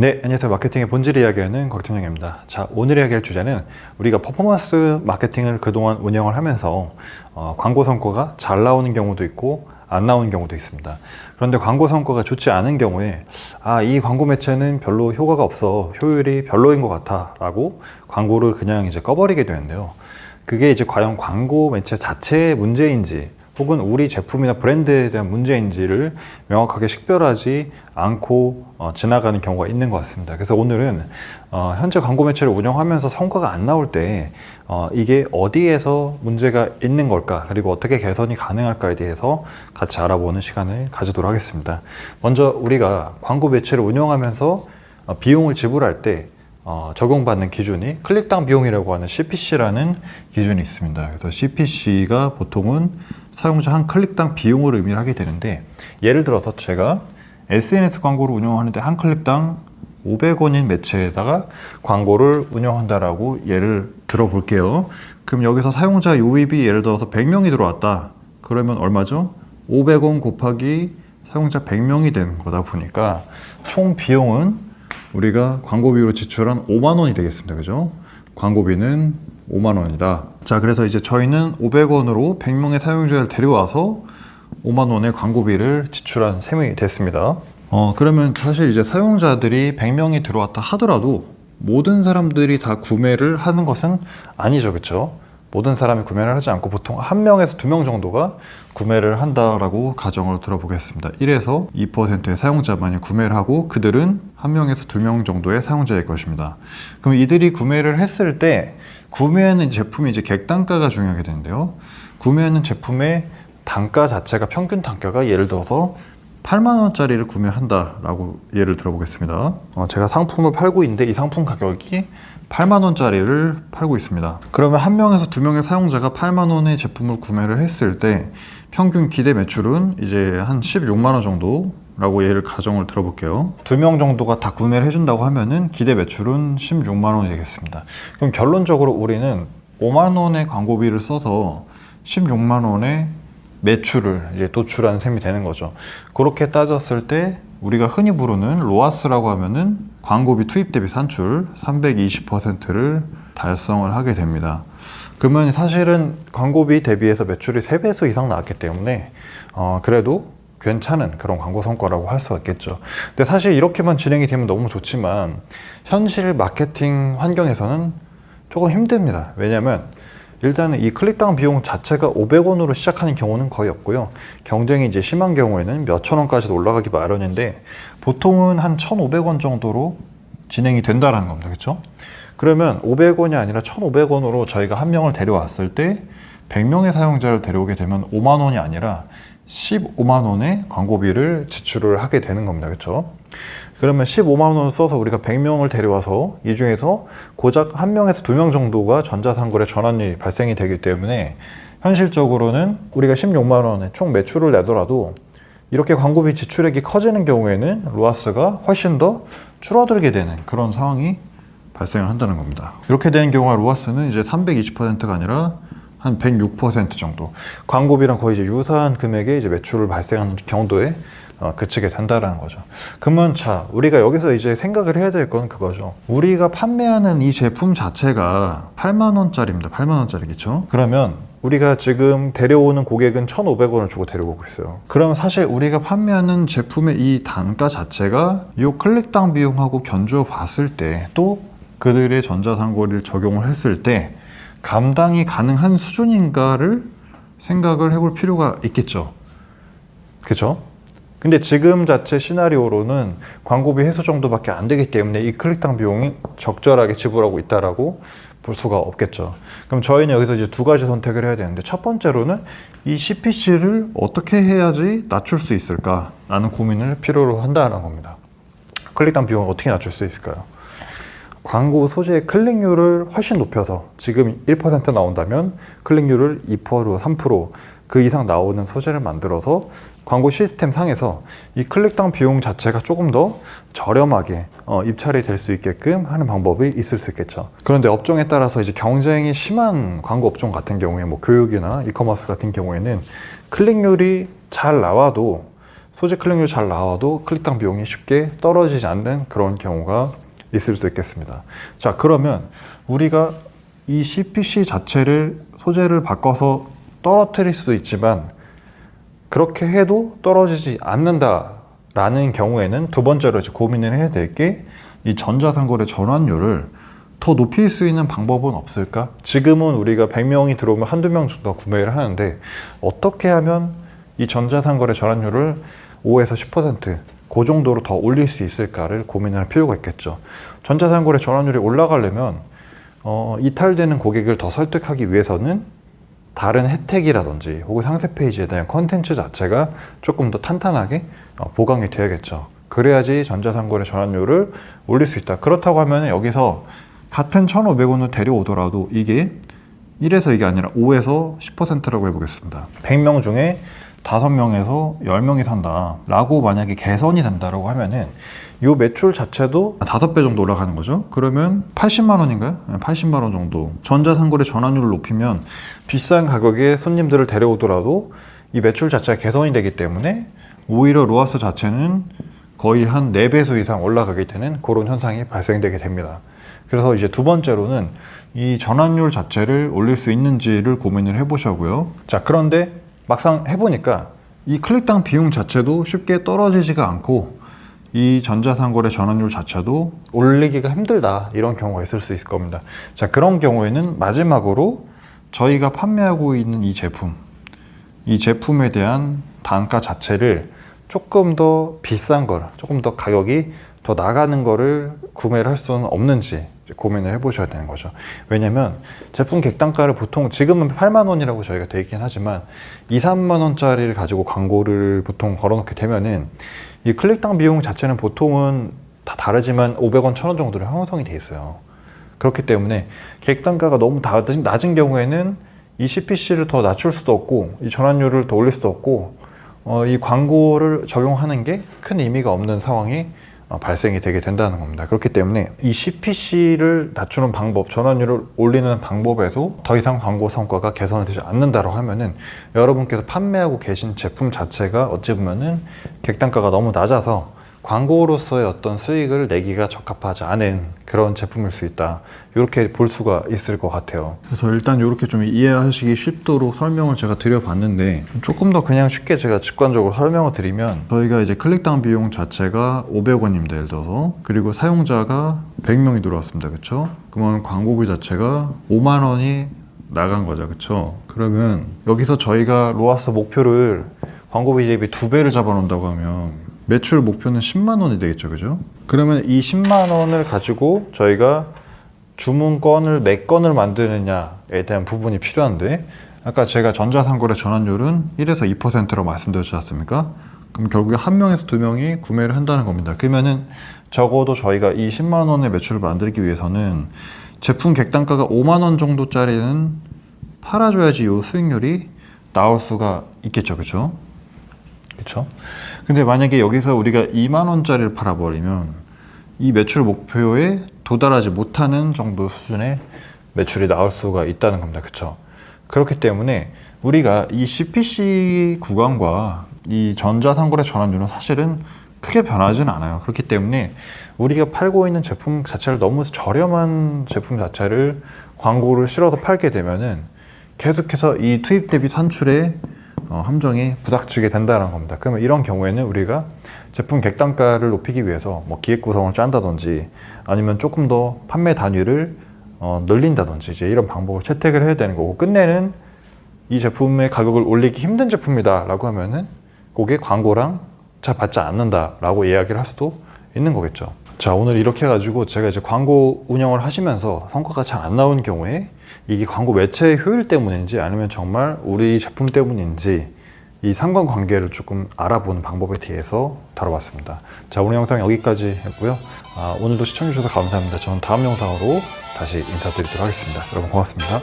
네, 안녕하세요. 마케팅의 본질 이야기하는 곽준영입니다. 자, 오늘 이야기할 주제는 우리가 퍼포먼스 마케팅을 그동안 운영을 하면서 어, 광고 성과가 잘 나오는 경우도 있고 안 나오는 경우도 있습니다. 그런데 광고 성과가 좋지 않은 경우에 아, 이 광고 매체는 별로 효과가 없어. 효율이 별로인 것 같아. 라고 광고를 그냥 이제 꺼버리게 되는데요. 그게 이제 과연 광고 매체 자체의 문제인지 혹은 우리 제품이나 브랜드에 대한 문제인지를 명확하게 식별하지 않고 어, 지나가는 경우가 있는 것 같습니다. 그래서 오늘은 어, 현재 광고 매체를 운영하면서 성과가 안 나올 때 어, 이게 어디에서 문제가 있는 걸까 그리고 어떻게 개선이 가능할까에 대해서 같이 알아보는 시간을 가지도록 하겠습니다. 먼저 우리가 광고 매체를 운영하면서 어, 비용을 지불할 때 어, 적용받는 기준이 클릭당 비용이라고 하는 CPC라는 기준이 있습니다. 그래서 CPC가 보통은 사용자 한 클릭당 비용을 의미를 하게 되는데 예를 들어서 제가 SNS 광고를 운영하는데 한 클릭당 500원인 매체에다가 광고를 운영한다라고 예를 들어볼게요. 그럼 여기서 사용자 요입이 예를 들어서 100명이 들어왔다. 그러면 얼마죠? 500원 곱하기 사용자 100명이 되는 거다 보니까 총 비용은 우리가 광고비로 지출한 5만 원이 되겠습니다. 그죠? 광고비는 5만 원이다. 자, 그래서 이제 저희는 500원으로 100명의 사용자를 데려와서 5만 원의 광고비를 지출한 셈이 됐습니다. 어, 그러면 사실 이제 사용자들이 100명이 들어왔다 하더라도 모든 사람들이 다 구매를 하는 것은 아니죠. 그렇죠? 모든 사람이 구매를 하지 않고 보통 한 명에서 두 명 정도가 구매를 한다라고 가정을 들어보겠습니다. 1에서 2%의 사용자만이 구매를 하고 그들은 한 명에서 두 명 정도의 사용자일 것입니다. 그럼 이들이 구매를 했을 때 구매하는 제품이 이제 객단가가 중요하게 되는데요. 구매하는 제품의 단가 자체가 평균 단가가 예를 들어서 8만 원짜리를 구매한다라고 예를 들어보겠습니다. 어, 제가 상품을 팔고 있는데 이 상품 가격이 8만 원짜리를 팔고 있습니다. 그러면 한 명에서 두 명의 사용자가 8만 원의 제품을 구매를 했을 때 평균 기대 매출은 이제 한 16만 원 정도 라고 예를 가정을 들어볼게요. 두 명 정도가 다 구매를 해준다고 하면은 기대 매출은 16만 원이 되겠습니다. 그럼 결론적으로 우리는 5만 원의 광고비를 써서 16만 원의 매출을 이제 도출한 셈이 되는 거죠. 그렇게 따졌을 때 우리가 흔히 부르는 로아스라고 하면은 광고비 투입 대비 산출 320%를 달성을 하게 됩니다. 그러면 사실은 광고비 대비해서 매출이 3배수 이상 나왔기 때문에 어, 그래도 괜찮은 그런 광고 성과라고 할 수가 있겠죠. 근데 사실 이렇게만 진행이 되면 너무 좋지만 현실 마케팅 환경에서는 조금 힘듭니다. 왜냐하면 일단은 이 클릭당 비용 자체가 500원으로 시작하는 경우는 거의 없고요. 경쟁이 이제 심한 경우에는 몇천 원까지도 올라가기 마련인데 보통은 한 1,500원 정도로 진행이 된다라는 겁니다. 그렇죠? 그러면 500원이 아니라 1,500원으로 저희가 한 명을 데려왔을 때 100명의 사용자를 데려오게 되면 5만 원이 아니라 15만 원의 광고비를 지출을 하게 되는 겁니다. 그렇죠? 그러면 15만 원을 써서 우리가 100명을 데려와서 이 중에서 고작 한 명에서 두 명 정도가 전자상거래 전환율이 발생이 되기 때문에 현실적으로는 우리가 16만 원의 총 매출을 내더라도 이렇게 광고비 지출액이 커지는 경우에는 로아스가 훨씬 더 줄어들게 되는 그런 상황이 발생을 한다는 겁니다. 이렇게 되는 경우가 로아스는 이제 320%가 아니라 한 106% 정도. 광고비랑 거의 이제 유사한 금액의 이제 매출을 발생하는 정도에 어, 그치게 된다라는 거죠. 그러면 자, 우리가 여기서 이제 생각을 해야 될 건 그거죠. 우리가 판매하는 이 제품 자체가 8만 원짜리입니다. 8만 원짜리겠죠? 그러면 우리가 지금 데려오는 고객은 1,500원을 주고 데려오고 있어요. 그럼 사실 우리가 판매하는 제품의 이 단가 자체가 이 클릭당 비용하고 견주어 봤을 때 또 그들의 전자상거래를 적용을 했을 때 감당이 가능한 수준인가를 생각을 해볼 필요가 있겠죠. 그죠? 근데 지금 자체 시나리오로는 광고비 회수 정도밖에 안 되기 때문에 이 클릭당 비용이 적절하게 지불하고 있다라고 볼 수가 없겠죠. 그럼 저희는 여기서 이제 두 가지 선택을 해야 되는데 첫 번째로는 이 CPC를 어떻게 해야지 낮출 수 있을까라는 고민을 필요로 한다는 겁니다. 클릭당 비용을 어떻게 낮출 수 있을까요? 광고 소재의 클릭률을 훨씬 높여서 지금 1% 나온다면 클릭률을 2%, 3% 그 이상 나오는 소재를 만들어서 광고 시스템 상에서 이 클릭당 비용 자체가 조금 더 저렴하게 어, 입찰이 될 수 있게끔 하는 방법이 있을 수 있겠죠. 그런데 업종에 따라서 이제 경쟁이 심한 광고 업종 같은 경우에 뭐 교육이나 이커머스 같은 경우에는 클릭률이 잘 나와도 소재 클릭률 잘 나와도 클릭당 비용이 쉽게 떨어지지 않는 그런 경우가 있을 수 있겠습니다. 자, 그러면 우리가 이 CPC 자체를 소재를 바꿔서 떨어뜨릴 수 있지만 그렇게 해도 떨어지지 않는다라는 경우에는 두 번째로 이제 고민을 해야 될 게 이 전자상거래 전환율을 더 높일 수 있는 방법은 없을까? 지금은 우리가 100명이 들어오면 한두 명 정도 구매를 하는데 어떻게 하면 이 전자상거래 전환율을 5에서 10%그 정도로 더 올릴 수 있을까를 고민할 필요가 있겠죠. 전자상거래 전환율이 올라가려면 어, 이탈되는 고객을 더 설득하기 위해서는 다른 혜택이라든지 혹은 상세 페이지에 대한 컨텐츠 자체가 조금 더 탄탄하게 어, 보강이 돼야겠죠. 그래야지 전자상거래 전환율을 올릴 수 있다. 그렇다고 하면 여기서 같은 1,500원을 데려오더라도 이게 1에서 이게 아니라 5에서 10%라고 해보겠습니다. 100명 중에 5명에서 10명이 산다 라고 만약에 개선이 된다라고 하면은 이 매출 자체도 5배 정도 올라가는 거죠 그러면 80만 원인가요? 80만 원 정도 전자상거래 전환율을 높이면 비싼 가격에 손님들을 데려오더라도 이 매출 자체가 개선이 되기 때문에 오히려 로아스 자체는 거의 한 4배수 이상 올라가게 되는 그런 현상이 발생되게 됩니다 그래서 이제 두 번째로는 이 전환율 자체를 올릴 수 있는지를 고민을 해보자고요. 자, 그런데 막상 해보니까 이 클릭당 비용 자체도 쉽게 떨어지지가 않고 이 전자상거래 전환율 자체도 올리기가 힘들다 이런 경우가 있을 수 있을 겁니다. 자, 그런 경우에는 마지막으로 저희가 판매하고 있는 이 제품, 이 제품에 대한 단가 자체를 조금 더 비싼 걸, 조금 더 가격이 더 나가는 거를 구매를 할 수는 없는지 고민을 해보셔야 되는 거죠. 왜냐면 제품 객단가를 보통 지금은 8만 원이라고 저희가 돼 있긴 하지만 2, 3만 원짜리를 가지고 광고를 보통 걸어놓게 되면은 이 클릭당 비용 자체는 보통은 다 다르지만 500원, 1000원 정도로 형성이 돼 있어요. 그렇기 때문에 객 단가가 너무 다- 낮은 경우에는 이 CPC를 더 낮출 수도 없고 이 전환율을 더 올릴 수도 없고 어, 이 광고를 적용하는 게 큰 의미가 없는 상황이 어, 발생이 되게 된다는 겁니다. 그렇기 때문에 이 CPC를 낮추는 방법, 전환율을 올리는 방법에서 더 이상 광고 성과가 개선되지 않는다고 하면은 여러분께서 판매하고 계신 제품 자체가 어찌 보면은 객단가가 너무 낮아서 광고로서의 어떤 수익을 내기가 적합하지 않은 그런 제품일 수 있다. 이렇게 볼 수가 있을 것 같아요. 그래서 일단 이렇게 좀 이해하시기 쉽도록 설명을 제가 드려봤는데 조금 더 그냥 쉽게 제가 직관적으로 설명을 드리면 저희가 이제 클릭당 비용 자체가 500원입니다. 예를 들어서 그리고 사용자가 100명이 들어왔습니다. 그렇죠? 그러면 광고비 자체가 5만 원이 나간 거죠. 그렇죠? 그러면 여기서 저희가 로아스 목표를 광고비 대비 두 배를 잡아놓는다고 하면 매출 목표는 10만 원이 되겠죠, 그죠? 그러면 이 10만 원을 가지고 저희가 주문건을 몇 건을 만드느냐에 대한 부분이 필요한데 아까 제가 전자상거래 전환율은 1에서 2%라고 말씀드렸지 않습니까? 그럼 결국에 한 명에서 두 명이 구매를 한다는 겁니다. 그러면은 적어도 저희가 이 10만 원의 매출을 만들기 위해서는 제품 객단가가 5만 원 정도짜리는 팔아줘야지 이 수익률이 나올 수가 있겠죠, 그렇죠? 그렇죠? 근데 만약에 여기서 우리가 2만 원짜리를 팔아버리면 이 매출 목표에 도달하지 못하는 정도 수준의 매출이 나올 수가 있다는 겁니다. 그렇죠? 그렇기 때문에 우리가 이 CPC 구간과 이 전자상거래 전환율은 사실은 크게 변하지는 않아요. 그렇기 때문에 우리가 팔고 있는 제품 자체를 너무 저렴한 제품 자체를 광고를 실어서 팔게 되면은 계속해서 이 투입 대비 산출에 어, 함정이 부닥치게 된다는 겁니다. 그러면 이런 경우에는 우리가 제품 객단가를 높이기 위해서 뭐 기획 구성을 짠다든지 아니면 조금 더 판매 단위를 어, 늘린다든지 이제 이런 방법을 채택을 해야 되는 거고 끝내는 이 제품의 가격을 올리기 힘든 제품이다라고 하면은 그게 광고랑 잘 받지 않는다라고 이야기를 할 수도 있는 거겠죠. 자 오늘 이렇게 해가지고 제가 이제 광고 운영을 하시면서 성과가 잘 안 나오는 경우에 이게 광고 매체의 효율 때문인지 아니면 정말 우리 제품 때문인지 이 상관관계를 조금 알아보는 방법에 대해서 다뤄봤습니다. 자 오늘 영상 여기까지 했고요. 아, 오늘도 시청해주셔서 감사합니다. 저는 다음 영상으로 다시 인사드리도록 하겠습니다. 여러분 고맙습니다.